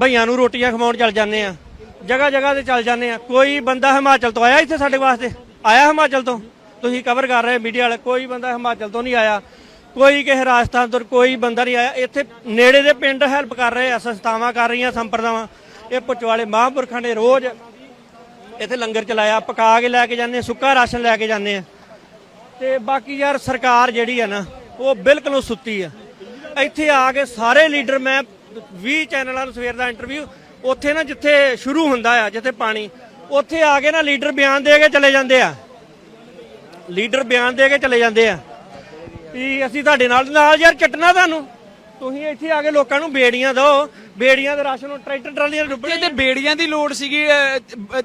ਭਈਆਂ ਨੂੰ ਰੋਟੀਆਂ ਖਵਾਉਣ ਚੱਲ ਜਾਂਦੇ ਆ। ਜਗ੍ਹਾ ਜਗ੍ਹਾ ਤੇ ਚੱਲ ਜਾਂਦੇ ਆ। ਕੋਈ ਬੰਦਾ ਹਿਮਾਚਲ ਤੋਂ ਆਇਆ ਇੱਥੇ ਸਾਡੇ ਵਾਸਤੇ? ਆਇਆ ਹਿਮਾਚਲ ਤੋਂ? ਤੁਸੀਂ ਕਵਰ ਕਰ ਰਹੇ ਮੀਡੀਆ ਵਾਲੇ। ਕੋਈ ਬੰਦਾ ਹਿਮਾਚਲ ਤੋਂ ਨਹੀਂ ਆਇਆ। ਕੋਈ ਕਿਸੇ ਰਾਜਸਥਾਨ ਤੋਂ, ਕੋਈ ਬੰਦਾ ਨਹੀਂ ਆਇਆ। ਇੱਥੇ ਨੇੜੇ ਦੇ ਪਿੰਡ ਹੈਲਪ ਕਰ ਰਹੇ ਆ, ਸੰਸਥਾਵਾਂ ਕਰ ਰਹੀਆਂ, ਸੰਪਰਦਾਵਾਂ। ਇਹ ਪਟਵਾਲੇ ਮਹਾਂਪੁਰਖਾਂ ਨੇ ਰੋਜ਼ ਇੱਥੇ ਲੰਗਰ ਚਲਾਇਆ। ਪਕਾ ਕੇ ਲੈ ਕੇ ਜਾਂਦੇ ਸੁੱਕਾ ਰਾਸ਼ਨ ਲੈ ਕੇ ਜਾਂਦੇ ਆ। ਤੇ ਬਾਕੀ ਯਾਰ ਸਰਕਾਰ ਜਿਹੜੀ ਆ ਨਾ, ਉਹ ਬਿਲਕੁਲ ਸੁੱਤੀ ਆ। ਇੱਥੇ ਆ ਕੇ ਸਾਰੇ ਲੀਡਰ, ਮੈਂ 20 ਚੈਨਲਾਂ ਨੂੰ ਸਵੇਰ ਦਾ ਇੰਟਰਵਿਊ ਉੱਥੇ ਨਾ ਜਿੱਥੇ ਸ਼ੁਰੂ ਹੁੰਦਾ ਆ ਜਿੱਥੇ ਪਾਣੀ ਉੱਥੇ ਆ ਕੇ ਨਾ ਲੀਡਰ ਬਿਆਨ ਦੇ ਕੇ ਚਲੇ ਜਾਂਦੇ ਆ। ਲੀਡਰ ਬਿਆਨ ਦੇ ਕੇ ਚਲੇ ਜਾਂਦੇ ਆ। ਵੀ ਅਸੀਂ ਤੁਹਾਡੇ ਨਾਲ ਨਾਲ ਯਾਰ ਚੱਟਣਾ ਤੁਹਾਨੂੰ। ਤੁਸੀਂ ਇੱਥੇ ਆ ਕੇ ਲੋਕਾਂ ਨੂੰ ਬੇੜੀਆਂ ਦਿਓ। ਬੇੜੀਆਂ ਦੇ ਰਾਸ਼ਨ ਨੂੰ ਟਰੈਕਟਰ ਟਰਾਲੀਆਂ ਡੁੱਬਣੇ ਤੇ ਬੇੜੀਆਂ ਦੀ ਲੋੜ ਸੀਗੀ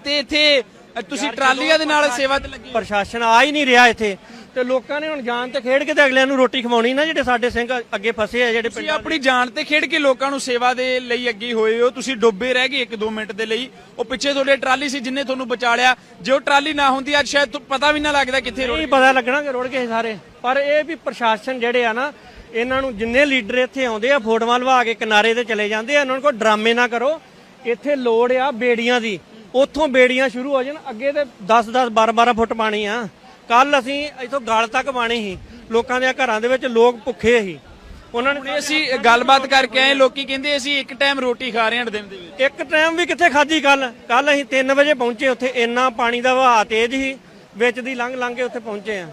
ਤੇ ਇੱਥੇ ਤੁਸੀਂ ਟਰਾਲੀਆਂ ਦੇ ਨਾਲ ਸੇਵਾ ਤੇ ਲੱਗੇ ਪ੍ਰਸ਼ਾਸਨ ਆ ਹੀ ਨਹੀਂ ਰਿਹਾ ਇੱਥੇ। ਤੇ ਲੋਕਾਂ ਨੇ ਹੁਣ ਜਾਨ ਤੇ ਖੇਡ ਕੇ ਤੇ ਅਗਲਿਆਂ ਨੂੰ ਰੋਟੀ ਖਵਾਉਣੀ ਨਾ ਜਿਹੜੇ ਸਾਡੇ ਸਿੰਘ ਅੱਗੇ ਫਸੇ ਆ ਜਿਹੜੇ ਤੁਸੀਂ ਪਿੰਡਾਂ ਆਪਣੀ ਜਾਨ ਤੇ ਖੇਡ ਕੇ ਲੋਕਾਂ ਨੂੰ ਸੇਵਾ ਦੇ ਲਈ ਅੱਗੇ ਹੋਏ ਹੋ। ਤੁਸੀਂ ਡੁੱਬੇ ਰਹਿ ਗਏ 1-2 ਮਿੰਟ ਦੇ ਲਈ। ਉਹ ਪਿੱਛੇ ਤੁਹਾਡੇ ਟਰਾਲੀ ਸੀ ਜਿੰਨੇ ਤੁਹਾਨੂੰ ਬਚਾ ਲਿਆ। ਜੇ ਉਹ ਟਰਾਲੀ ਨਾ ਹੁੰਦੀ ਅੱਜ ਸ਼ਾਇਦ ਤੁਹਾਨੂੰ ਪਤਾ ਵੀ ਨਾ ਲੱਗਦਾ ਕਿੱਥੇ ਰੁੜ ਨਹੀਂ ਪਤਾ ਲੱਗਣਾ ਕਿ ਰੁੜ ਗਏ ਸਾਰੇ। ਪਰ ਇਹ ਵੀ ਪ੍ਰਸ਼ਾਸਨ ਜਿਹੜੇ ਆ ਨਾ ਇਹਨਾਂ ਨੂੰ ਜਿੰਨੇ ਲੀਡਰ ਇੱਥੇ ਆਉਂਦੇ ਆ ਫੋਟੋਆਂ ਲਵਾ ਕੇ ਕਿਨਾਰੇ ਤੇ ਚਲੇ ਜਾਂਦੇ ਆ ਇਹਨਾਂ ਨੂੰ ਡਰਾਮੇ ਨਾ ਕਰੋ। ਇੱਥੇ ਲੋੜ ਆ ਬੇੜੀਆਂ ਦੀ। ਉੱਥੋਂ ਬੇੜੀਆਂ ਸ਼ੁਰੂ ਹੋ ਜਾਣ ਅੱਗੇ ਤੇ 10 10 12 12 ਫੁੱਟ ਪਾਣੀ ਆ। ਕੱਲ ਅਸੀਂ ਇੱਥੋਂ ਗਲ ਤੱਕ ਪਾਣੀ ਸੀ। ਲੋਕਾਂ ਦੇ ਘਰਾਂ ਦੇ ਵਿੱਚ ਲੋਕ ਭੁੱਖੇ ਸੀ। ਉਹਨਾਂ ਨੇ ਅਸੀਂ ਗੱਲਬਾਤ ਕਰਕੇ ਆਏ ਲੋਕੀ ਕਹਿੰਦੇ ਅਸੀਂ ਇੱਕ ਟਾਈਮ ਰੋਟੀ ਖਾ ਰਹੇ ਹਾਂ ਦਿਨ ਦੇ ਵਿੱਚ। ਇੱਕ ਟਾਈਮ ਵੀ ਕਿੱਥੇ ਖਾਧੀ ਕੱਲ ਕੱਲ ਅਸੀਂ 3 ਵਜੇ ਪਹੁੰਚੇ ਉੱਥੇ ਇੰਨਾ ਪਾਣੀ ਦਾ ਵਹਾਅ ਤੇਜ਼ ਸੀ ਵਿੱਚ ਦੀ ਲੰਘ ਲੰਘ ਕੇ ਉੱਥੇ ਪਹੁੰਚੇ ਆ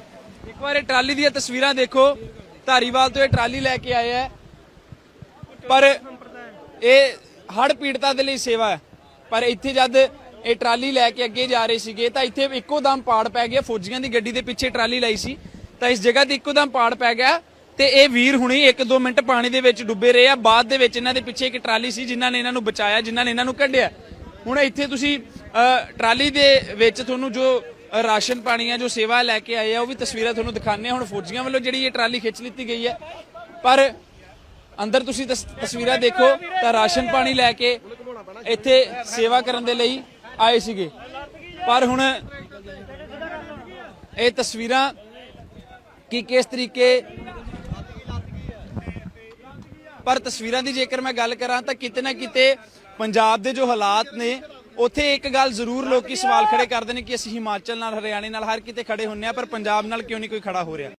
ਇੱਕ ਵਾਰ ਇਹ ਟਰਾਲੀ ਦੀਆਂ ਤਸਵੀਰਾਂ ਦੇਖੋ ਧਾਰੀਵਾਲ ਤੋਂ ਇਹ ਟਰਾਲੀ ਲੈ ਕੇ ਆਏ ਆ ਪਰ ਇਹ ਹੜ ਪੀੜਤਾਂ ਦੇ ਲਈ ਸੇਵਾ ਹੈ। ਪਰ ਇੱਥੇ ਜਦ ਇਹ ਟਰਾਲੀ ਲੈ ਕੇ ਅੱਗੇ ਜਾ ਰਹੇ ਸੀਗੇ, ਤਾਂ ਇੱਥੇ ਇੱਕੋ ਦਮ ਪਾੜ ਪੈ ਗਿਆ। ਫੌਜੀਆਂ ਦੀ ਗੱਡੀ ਦੇ ਪਿੱਛੇ ਟਰਾਲੀ ਲਾਈ ਸੀ। ਤਾਂ ਇਸ ਜਗ੍ਹਾ ਤੇ ਇੱਕੋ ਦਮ ਪਾੜ ਪੈ ਗਿਆ ਤੇ ਇਹ ਵੀਰ ਹੁਣੀ 1-2 ਮਿੰਟ ਪਾਣੀ ਦੇ ਵਿੱਚ ਡੁੱਬੇ ਰਹੇ ਆ। ਬਾਅਦ ਦੇ ਵਿੱਚ ਇਹਨਾਂ ਦੇ ਪਿੱਛੇ ਇੱਕ ਟਰਾਲੀ ਸੀ, ਜਿਨ੍ਹਾਂ ਨੇ ਇਹਨਾਂ ਨੂੰ ਬਚਾਇਆ, ਜਿਨ੍ਹਾਂ ਨੇ ਇਹਨਾਂ ਨੂੰ ਕੱਢਿਆ। ਹੁਣ ਇੱਥੇ ਤੁਸੀਂ ਟਰਾਲੀ ਦੇ ਵਿੱਚ ਤੁਹਾਨੂੰ ਜੋ ਰਾਸ਼ਨ ਪਾਣੀ ਆ, ਜੋ ਸੇਵਾ ਲੈ ਕੇ ਆਏ ਆ, ਉਹ ਵੀ ਤਸਵੀਰਾਂ ਤੁਹਾਨੂੰ ਦਿਖਾਣੇ ਹੁਣ ਫੌਜੀਆਂ ਵੱਲੋਂ ਜਿਹੜੀ ਇਹ ਟਰਾਲੀ ਖਿੱਚ ਲਿੱਤੀ ਗਈ ਹੈ। ਪਰ ਅੰਦਰ ਤੁਸੀਂ ਤਸ- ਤਸਵੀਰਾਂ ਦੇਖੋ ਤਾਂ ਰਾਸ਼ਨ ਪਾਣੀ ਲੈ ਕੇ ਇੱਥੇ ਸੇਵਾ ਕਰਨ ਦੇ ਲਈ ਆਏ ਸੀਗੇ। ਪਰ ਹੁਣ ਇਹ ਤਸਵੀਰਾਂ ਕਿ ਕਿਸ ਤਰੀਕੇ ਪਰ ਤਸਵੀਰਾਂ ਦੀ ਜੇਕਰ ਮੈਂ ਗੱਲ ਕਰਾਂ ਤਾਂ ਕਿਤੇ ਨਾ ਕਿਤੇ ਪੰਜਾਬ ਦੇ ਜੋ ਹਾਲਾਤ ਨੇ, ਉੱਥੇ ਇੱਕ ਗੱਲ ਜ਼ਰੂਰ ਲੋਕੀ ਸਵਾਲ ਖੜੇ ਕਰਦੇ ਨੇ ਕਿ ਅਸੀਂ ਹਿਮਾਚਲ ਨਾਲ, ਹਰਿਆਣੇ ਨਾਲ ਹਰ ਕਿਤੇ ਖੜੇ ਹੁੰਨੇ ਆ, ਪਰ ਪੰਜਾਬ ਨਾਲ ਕਿਉਂ ਨਹੀਂ ਕੋਈ ਖੜਾ ਹੋ ਰਿਹਾ?